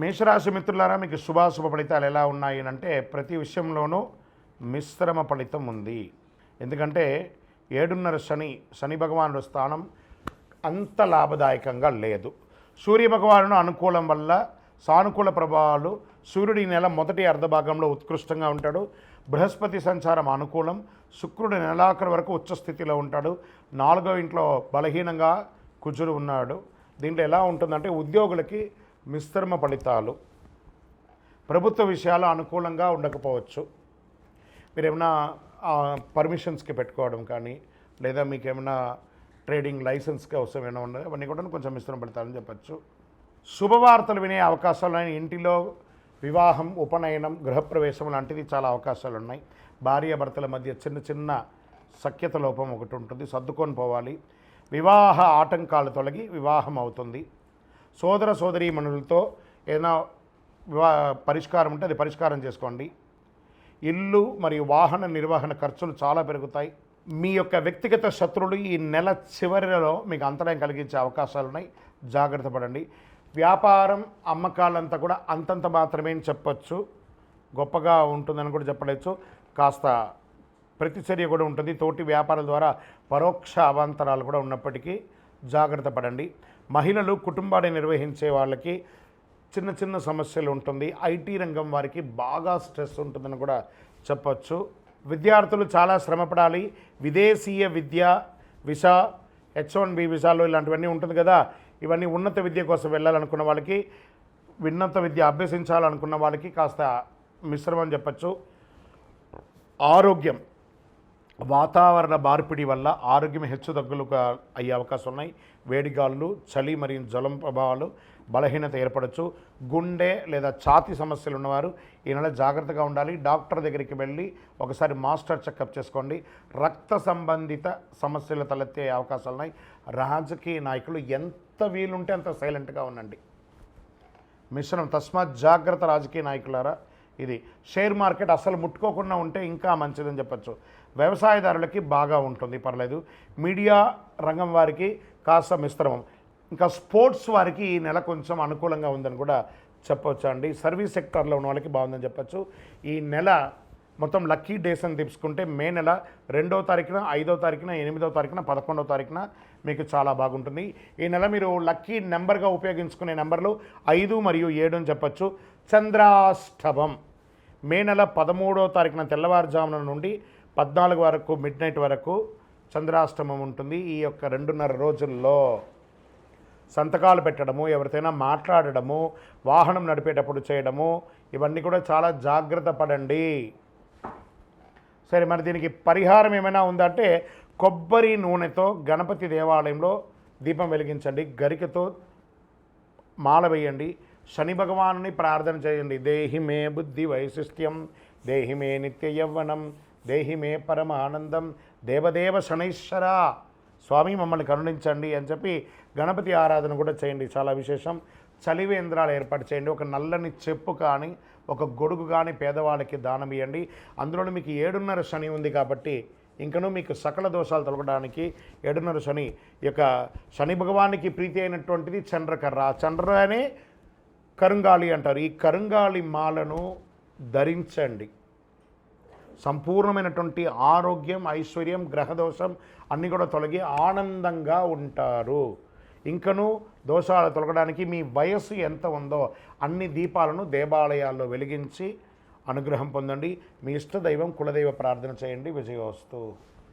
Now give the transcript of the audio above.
మేషరాశి మిత్రులారా మీకు శుభాశుభ ఫలితాలు ఎలా ఉన్నాయి అంటే ప్రతి విషయంలోనూ మిశ్రమ ఫలితం ఉంది. ఎందుకంటే ఏడున్నర శని శని భగవానుడు స్థానం అంత లాభదాయకంగా లేదు. సూర్య భగవాను అనుకూలం వల్ల సానుకూల ప్రభావాలు సూర్యుడి ఈ నెల మొదటి అర్ధభాగంలో ఉత్కృష్టంగా ఉంటాడు. బృహస్పతి సంచారం అనుకూలం శుక్రుడు నెలాఖరు వరకు ఉచ్చస్థితిలో ఉంటాడు. నాలుగో ఇంట్లో బలహీనంగా కుజుడు ఉన్నాడు. దీంట్లో ఎలా ఉంటుందంటే ఉద్యోగులకి మిశ్రమ ఫలితాలు ప్రభుత్వ విషయాలు అనుకూలంగా ఉండకపోవచ్చు. మీరు ఏమైనా పర్మిషన్స్కి పెట్టుకోవడం కానీ లేదా మీకు ఏమైనా ట్రేడింగ్ లైసెన్స్కి అవసరం ఏమైనా ఉన్నది? అవన్నీ కూడా కొంచెం మిశ్రమ ఫలితాలని చెప్పచ్చు. శుభవార్తలు వినే అవకాశాలు ఉన్నాయి. ఇంటిలో వివాహం ఉపనయనం గృహప్రవేశం లాంటిది చాలా అవకాశాలు ఉన్నాయి. భార్యాభర్తల మధ్య చిన్న చిన్న సఖ్యత లోపం ఒకటి ఉంటుంది. సర్దుకొని పోవాలి. వివాహ ఆటంకాలు తొలగి వివాహం అవుతుంది. సోదర సోదరీ మనులతో ఏదైనా పరిష్కారం ఉంటే అది పరిష్కారం చేసుకోండి. ఇల్లు మరియు వాహన నిర్వహణ ఖర్చులు చాలా పెరుగుతాయి. మీ యొక్క వ్యక్తిగత శత్రువులు ఈ నెల చివరిలో మీకు అంతరాయం కలిగించే అవకాశాలు ఉన్నాయి. జాగ్రత్త పడండి. వ్యాపారం అమ్మకాలంతా కూడా అంతంత మాత్రమే అని గొప్పగా ఉంటుందని కూడా చెప్పలేచ్చు. కాస్త ప్రతిచర్య కూడా ఉంటుంది. తోటి వ్యాపారాల ద్వారా పరోక్ష అవాంతరాలు కూడా ఉన్నప్పటికీ జాగ్రత్త పడండి. మహిళలు కుటుంబాన్ని నిర్వహించే వాళ్ళకి చిన్న చిన్న సమస్యలు ఉంటుంది. ఐటీ రంగం వారికి బాగా స్ట్రెస్ ఉంటుందని కూడా చెప్పచ్చు. విద్యార్థులు చాలా శ్రమపడాలి. విదేశీయ విద్య విసా హెచ్ వన్ బి విసాలు ఇలాంటివన్నీ ఉంటుంది కదా. ఇవన్నీ ఉన్నత విద్య కోసం వెళ్ళాలనుకున్న వాళ్ళకి ఉన్నత విద్య అభ్యసించాలనుకున్న వాళ్ళకి కాస్త మిశ్రమం చెప్పచ్చు. ఆరోగ్యం. వాతావరణ మార్పిడి వల్ల ఆరోగ్యం హెచ్చుతగ్గులుగా అయ్యే అవకాశం ఉన్నాయి. వేడిగాళ్ళు చలి మరియు జలం ప్రభావాలు బలహీనత ఏర్పడవచ్చు గుండె లేదా ఛాతి సమస్యలు ఉన్నవారు ఈ నెల జాగ్రత్తగా ఉండాలి. డాక్టర్ దగ్గరికి వెళ్ళి ఒకసారి మాస్టర్ చెకప్ చేసుకోండి. రక్త సంబంధిత సమస్యలు తలెత్తే అవకాశాలు ఉన్నాయి. రాజకీయ నాయకులు ఎంత వీలుంటే అంత సైలెంట్గా ఉండండి. మిశ్రమం తస్మాత్ జాగ్రత్త రాజకీయ నాయకులారా ఇది షేర్ మార్కెట్ అసలు ముట్టుకోకుండా ఉంటే ఇంకా మంచిదని చెప్పచ్చు. వ్యవసాయదారులకి బాగా ఉంటుంది పర్లేదు. మీడియా రంగం వారికి కాస్త మిశ్రమం. ఇంకా స్పోర్ట్స్ వారికి ఈ నెల కొంచెం అనుకూలంగా ఉందని కూడా చెప్పొచ్చు అండి. సర్వీస్ సెక్టార్లో ఉన్న వాళ్ళకి బాగుందని చెప్పచ్చు. ఈ నెల మొత్తం లక్కీ డేస్ అని తీసుకుంటే మే నెల రెండో తారీఖున ఐదో తారీఖున ఎనిమిదో తారీఖున పదకొండో తారీఖున మీకు చాలా బాగుంటుంది. ఈ నెల మీరు లక్కీ నెంబర్గా ఉపయోగించుకునే నెంబర్లు ఐదు మరియు ఏడు అని చెప్పచ్చు. చంద్రాష్టమం మే నెల పదమూడో తారీఖున తెల్లవారుజామున నుండి పద్నాలుగు వరకు మిడ్ నైట్ వరకు చంద్రాష్టమం ఉంటుంది. ఈ యొక్క రెండున్నర రోజుల్లో సంతకాలు పెట్టడము ఎవరితోనైనా మాట్లాడడము వాహనం నడిపేటప్పుడు చేయడము ఇవన్నీ కూడా చాలా జాగ్రత్త పడండి. సరే మరి దీనికి పరిహారం ఏమైనా ఉందంటే కొబ్బరి నూనెతో గణపతి దేవాలయంలో దీపం వెలిగించండి గరికతో మాల వేయండి శని భగవానుని ప్రార్థన చేయండి దేహిమే బుద్ధి వైశిష్ట్యం దేహి మే నిత్య యవ్వనం దేహి మే పరమ ఆనందం దేవదేవ శనైశ్వర. స్వామి మమ్మల్ని కరుణించండి అని చెప్పి గణపతి ఆరాధన కూడా చేయండి. చాలా విశేషం. చలివేంద్రాలు ఏర్పాటు చేయండి. ఒక నల్లని చెప్పు కానీ ఒక గొడుగు కానీ పేదవాళ్ళకి దానం ఇవ్వండి అందులోనూ మీకు ఏడున్నర శని ఉంది కాబట్టి ఇంకనూ మీకు సకల దోషాలు తొలగడానికి ఏడున్నర శని ఈ యొక్క శని భగవానికి ప్రీతి అయినటువంటిది చంద్రకర్ర. ఆ చంద్ర అనే కరుంగాళి అంటారు. ఈ కరుంగాళి మాలను ధరించండి. సంపూర్ణమైనటువంటి ఆరోగ్యం ఐశ్వర్యం గ్రహదోషం అన్నీ కూడా తొలగి ఆనందంగా ఉంటారు. ఇంకను దోషాలు తొలగడానికి మీ వయస్సు ఎంత ఉందో అన్ని దీపాలను దేవాలయాల్లో వెలిగించి అనుగ్రహం పొందండి. మీ ఇష్టదైవం కులదైవ ప్రార్థన చేయండి. విజయోస్తు